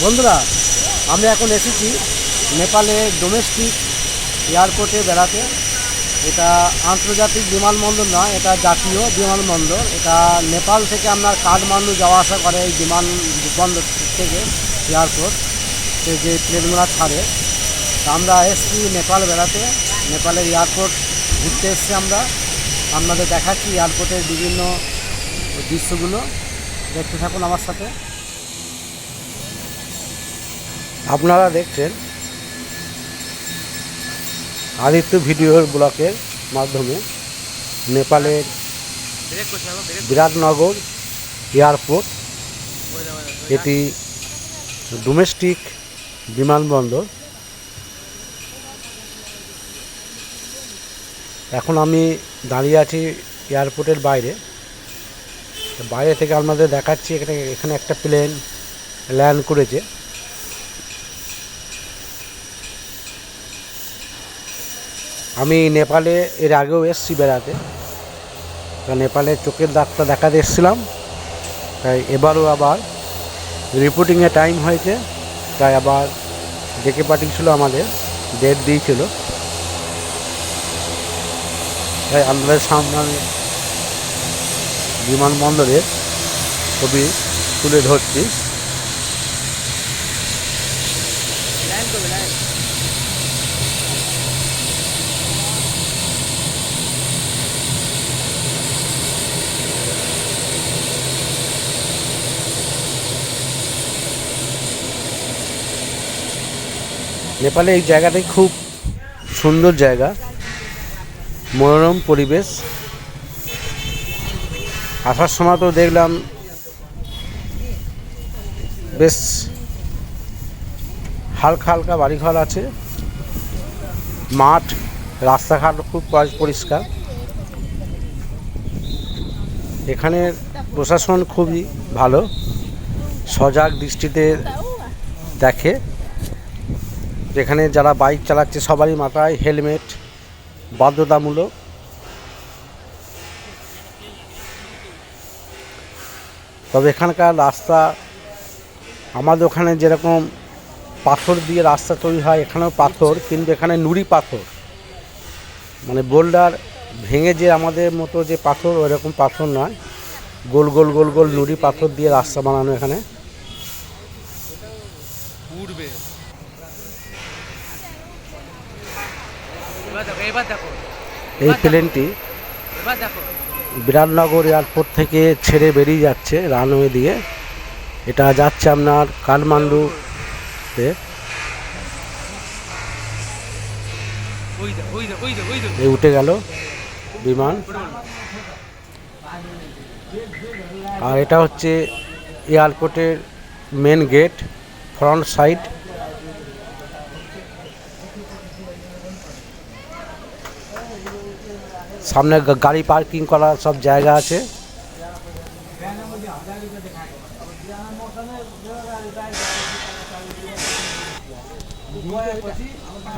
বন্ধুরা আমি এখন এসেছি নেপালে ডোমেস্টিক এয়ারপোর্টে বেড়াতে। এটা আন্তর্জাতিক বিমানবন্দর নয় এটা জাতীয় বিমানবন্দর। এটা নেপাল থেকে আপনার কাঠমান্ডু যাওয়া আসা করে এই বিমানবন্দর থেকে এয়ারপোর্ট যে প্লেনগুলো ছাড়ে। আমরা এসেছি নেপাল বেড়াতে। নেপালের এয়ারপোর্ট ঘুরতে এসেছি আমরা। আপনাদের দেখাচ্ছি এয়ারপোর্টের বিভিন্ন দৃশ্যগুলো। দেখতে থাকুন আমার সাথে। আপনারা দেখছেন আদিত্য ভিডিওর ব্লকের মাধ্যমে নেপালের বিরাটনগর এয়ারপোর্ট, এটি ডোমেস্টিক বিমানবন্দর। এখন আমি দাঁড়িয়ে আছি এয়ারপোর্টের বাইরে। বাইরে থেকে আপনাদের দেখাচ্ছি এখানে এখানে একটা প্লেন ল্যান্ড করেছে। আমি নেপালে এর আগেও এসছি বেড়াতে। নেপালে চোখের ডাক্তার দেখাতে এসেছিলাম। তাই এবারও আবার রিপোর্টিংয়ে টাইম হয়েছে। তাই আবার ডেকে পাঠিয়েছিল আমাদের ডেট দিয়েছিল। তাই আমাদের সামনে বিমানবন্দরে ছবি তুলে ধরছি। নেপালে এই জায়গাটাই খুব সুন্দর জায়গা। মনোরম পরিবেশ। আসার সময় তো দেখলাম বেশ হালকা হালকা বাড়িঘর আছে। মাঠ, রাস্তাঘাট খুব পরিষ্কার। এখানের প্রশাসন খুবই ভালো। সজাগ দৃষ্টিতে দেখে। যেখানে যারা বাইক চালাচ্ছে সবারই মাথায় হেলমেট বাধ্যতামূলক। তবে এখানকার রাস্তা, আমাদের ওখানে যেরকম পাথর দিয়ে রাস্তা তৈরি হয়, এখানেও পাথর, কিন্তু এখানে নুড়ি পাথর। মানে বোল্ডার ভেঙে যে আমাদের মতো যে পাথর, ওরকম পাথর নয়। গোল গোল গোল গোল নুড়ি পাথর দিয়ে রাস্তা বানানো এখানে উঠবে এবার দেখো এবার দেখো এই প্লেনটি বিরাটনগর এয়ারপোর্ট থেকে ছেড়ে বেরিয়ে যাচ্ছে রানওয়ে দিয়ে। এটা যাচ্ছে আপনার কাঠমান্ডুতে। এই উঠে গেল বিমান। আর এটা হচ্ছে এয়ারপোর্টের মেন গেট ফ্রন্ট সাইড সামনে গাড়ি পার্কিং করার সব জায়গা আছে।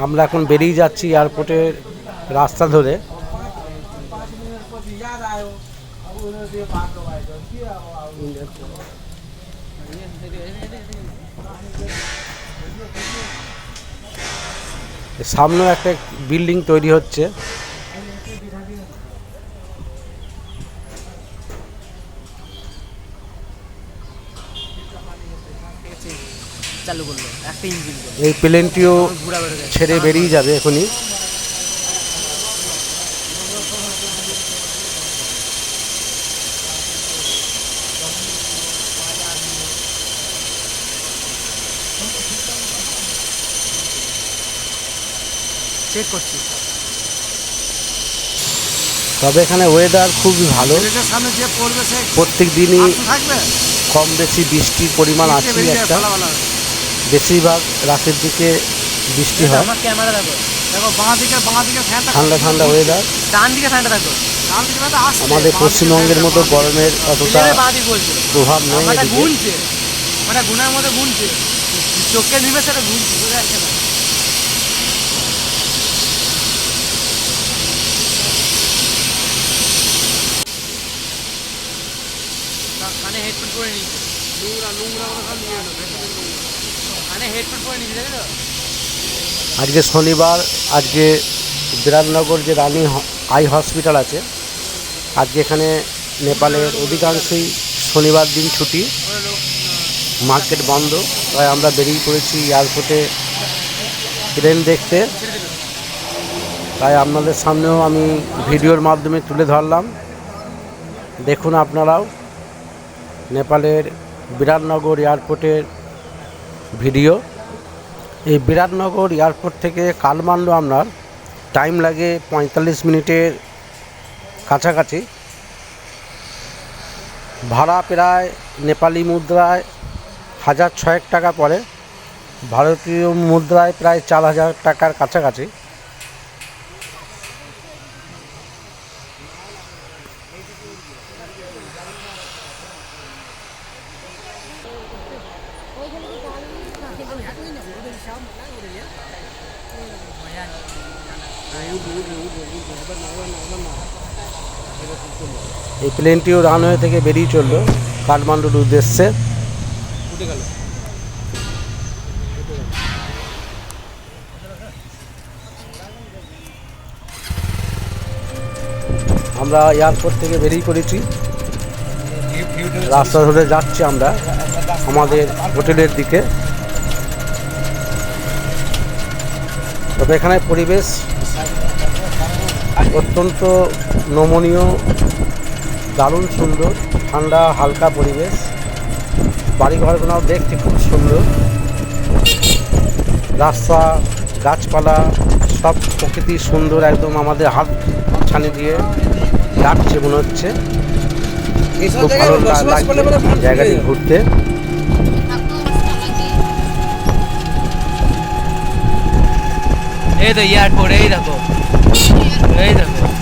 আমরা এখন বেরিয়ে যাচ্ছি এয়ারপোর্টের রাস্তা ধরে। সামনেও একটা বিল্ডিং তৈরি হচ্ছে। চালু করল একটা ইঞ্জিন এই প্লেনটিও ছেড়ে বেরিয়ে যাবে এখনই। চেক করছি। তবে এখানে ওয়েদার খুবই ভালো। প্রত্যেক দিনই কম বেশি বৃষ্টির পরিমাণ আছে একটা। বেশিরভাগ রাতের দিকে বৃষ্টি হয়। আমার ক্যামেরা দেখো। দেখো বাঁ দিকে বাঁ দিকে ফ্যানটা ঠান্ডা ঠান্ডা ওয়েদার ডান দিকে ফ্যানটা দেখো। আমাদের পশ্চিমবঙ্গের মতো গরমের অতটা প্রভাব নেই এদিকে। মানে গুনার মধ্যে গুনছে চোখের নিমেষে এটা গুনছে বোঝা যাচ্ছে না। কানে হেডফোন করে নিয়েছে। নোংরা নোংরা ওরা খালি নোংরা তো? আজকে শনিবার, আজকে বিরাটনগর যে রানী আই হসপিটাল আছে, আজকে এখানে নেপালের অধিকাংশই শনিবার দিন ছুটি। মার্কেট বন্ধ, তাই আমরা বেরিয়ে পড়েছি এয়ারপোর্টে ট্রেন দেখতে। তাই আপনাদের সামনেও আমি ভিডিওর মাধ্যমে তুলে ধরলাম। দেখুন আপনারাও, নেপালের বিরাটনগর এয়ারপোর্টের ভিডিও। এই বিরাটনগর এয়ারপোর্ট থেকে কাঠমান্ডু আপনার। টাইম লাগে পঁয়তাল্লিশ মিনিটের কাছাকাছি। ভাড়া প্রায় নেপালি মুদ্রায় হাজার ছয়েক টাকা পড়ে। ভারতীয় মুদ্রায় প্রায় চার হাজার টাকার কাছাকাছি। এই প্লেনটিও রানওয়ে থেকে বেরিয়ে চলল। কাঠমান্ডুর উদ্দেশ্যে। আমরা এয়ারপোর্ট থেকে বেরিয়ে পড়েছি। রাস্তা ধরে যাচ্ছি আমরা। আমাদের হোটেলের দিকে। তবে এখানে পরিবেশ অত্যন্ত নমনীয় দারুণ সুন্দর ঠান্ডা হালকা পরিবেশ। বাড়িঘরগুলোও দেখতে খুব সুন্দর। রাস্তা গাছপালা সব প্রকৃতি সুন্দর একদম আমাদের হাত ছানি দিয়ে ডাকছে মনে হচ্ছে। খুব ভালো লাগছে জায়গাটি ঘুরতে। এই তো এয়ারপোর্ট এই দেখো। এই দেখো।